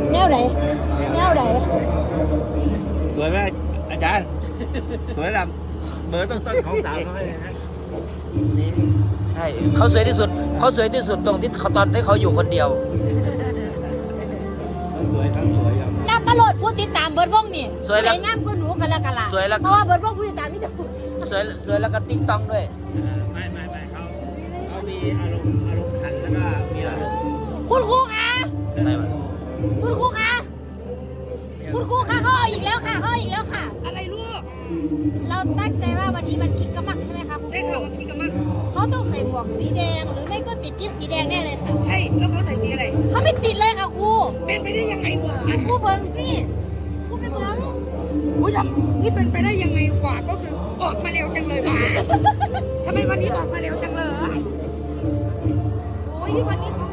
แบบแนวไหนแนวไหนสวยไหมอาจารย์ สวยลำเบอร์ต้นๆของสาวน้อยนะฮะนี่ใช่เขาสวยที่สุดเขาสวยที่สุดตรงที่เขาตอนที่เขาอยู่คนเดียวทั้งสวยทั้งสวยอย่างนับมาโหลดผู้ติดตามเบิร์ดวงนี่สวยแล้วงามก็หนูกันแล้วกันล่ะสวยแล้วเพราะว่าเบิร์ดวงผู้ติดตามนี่จะพูดสวยสวยแล้วก็ติ๊กต้องด้วยไม่ไม่ไม่เขาเขามีอารมณ์อารมณ์ขันแล้วก็มีอารมณ์คุณครูคะไม่วะ คุณครูคะ คุณครูคะเขาเอาอีกแล้วค่ะเขาเอาอีกแล้วค่ะ อะไรลูกเราตั้งใจว่าวันนี้มันคิดกระมักใช่ไหมคะคุณคใช่รูค่ะวันพีกำมังเขาต้องใส่หมวกสีแดงหรือไม่ก็ติดกิ๊บสีแดงแน่เลยค่ะ ใช่แล้วเขาใส่สีอะไร เขาไม่ติดเลยค่ะครู เป็นไปได้ยังไงวะครูเบิ้งสิครูไปเบิ้งอุ้ยทำนี่เป็นไปได้ยังไงวะก็คือออกมาเร็วจังเลยวะทำไมวันนี้ออกมาเร็วจังเลยโอ้ยวันนี้เขา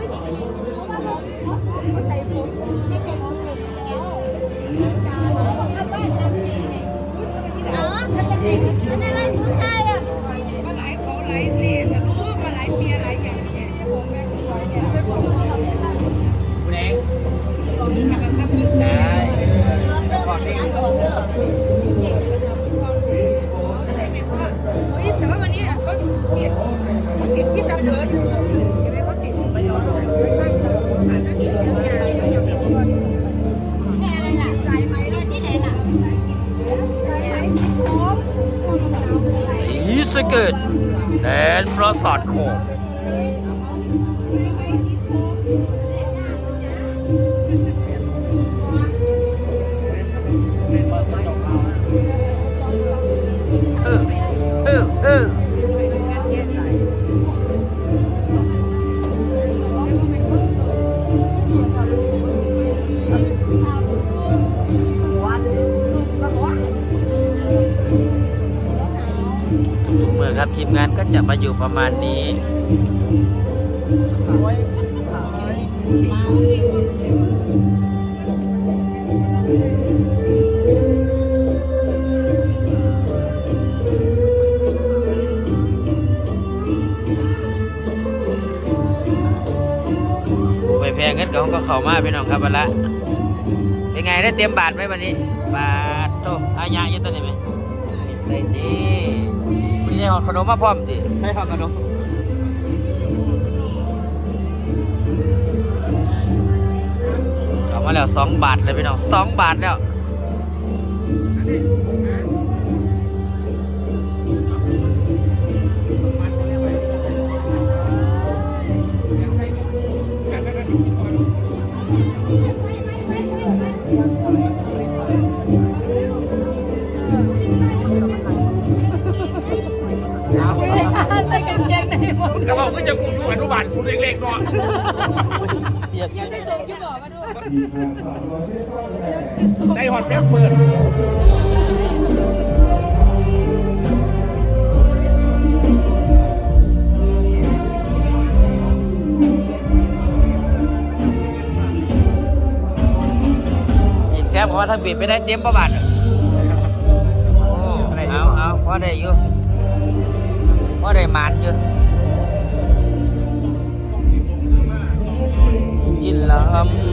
สเกิดแดนประสาทโค ทุกๆเมื่อครับทีมงานก็จะมาอยู่ประมาณนี้ไปแพงเงินกับของก็เข้ามาพี่น้องครับวันละเป็นไงได้เตรียมบาทไหมวันนี้ บาทโตอายะอยี่ตัวนี้ไหมได้ดี มีได้หอดขนมมาพร้อมดิให้ความกระดมเอามาแล้วสองบาทเลยพี่น้องสองบาทแล้ว มวกแต่ว่าก็จะกูอยู่อนุบาลคุณเล็กๆเนาะเปียกใส่สูงอยู่บ่มาดูได้หอดแป๊บเปิดอีกแซมบอกว่าถ้าบีบไม่ได้เตรียมประบาทเอาเอาพอได้อยู่พอได้หมันอยู่ จิน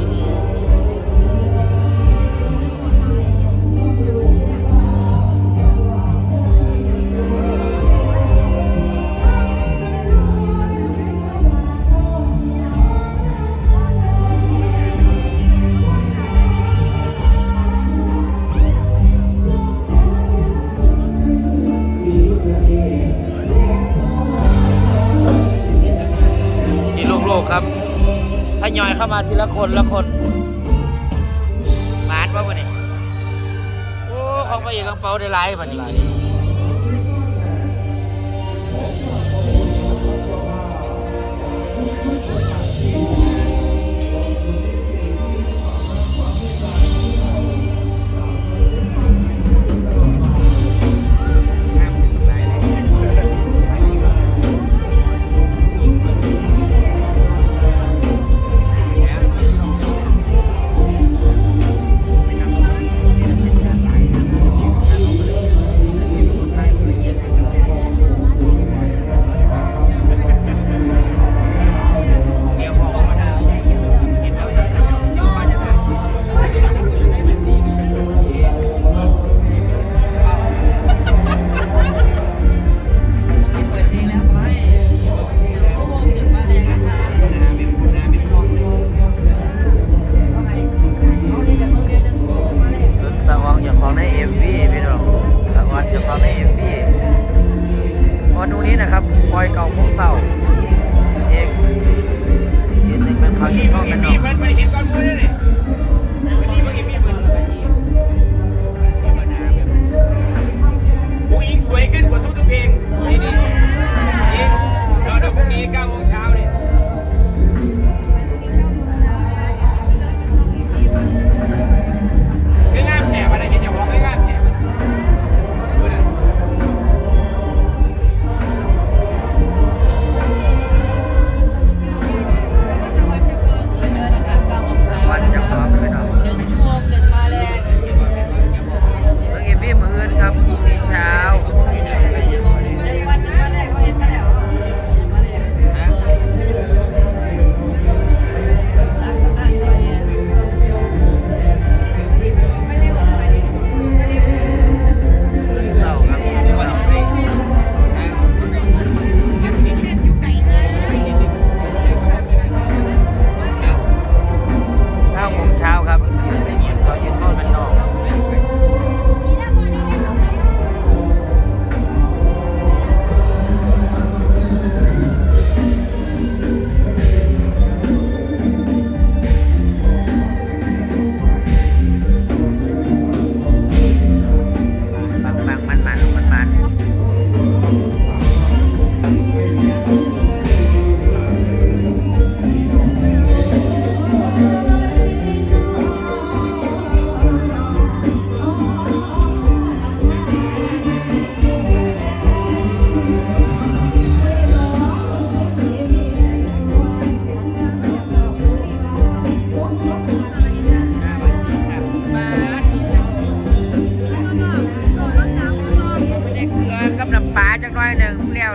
ทยอยเข้ามาทีละคนละคนหมานว่าวันนี้โอ้ของไปอีกกระเป๋าได้หลายวันนี้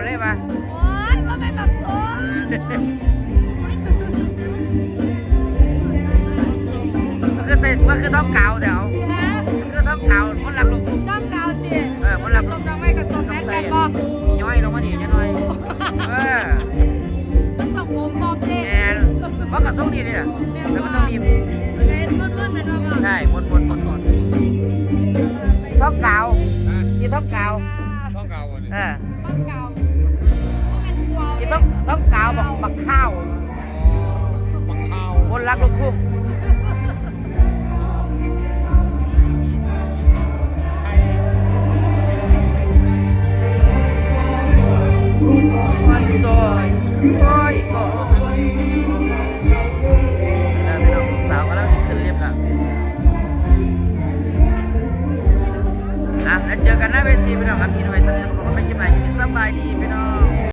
เลยปะโอ๊ยว่าเป็นแบบโซ่มันคือเต้นมันคือต้องเกาเดี๋ยวนะมันคือต้องเกาคนรักลูกทุ่งด้อมกาวเตี๋ยเออมันรักสมน้องไม่กับสมแม็กกันบ่ย้อยลงมาดิยังน้อยเออมันต้องผมบอกเด็แอนเพราะกระทรวงนี้เนี่ยแล้วมันต้องมีไงรุ่นรุ่นๆนั่นว่าบ่ใช่วนวนวนวนท้องเกาที่ท้องเกาต้ องเก่าวันนี้เออต้องกาวว่าเป็นกาวที่เด็ท้องท้องเกาบักบักข้าวบักข้าวคนรักลูกทุ่งโอ้ยโดยโอ้ย เวทีพี่น้องครับกิน้องไปท่านนี้ผมไม่คิดไหนสบายดีพี่น้อง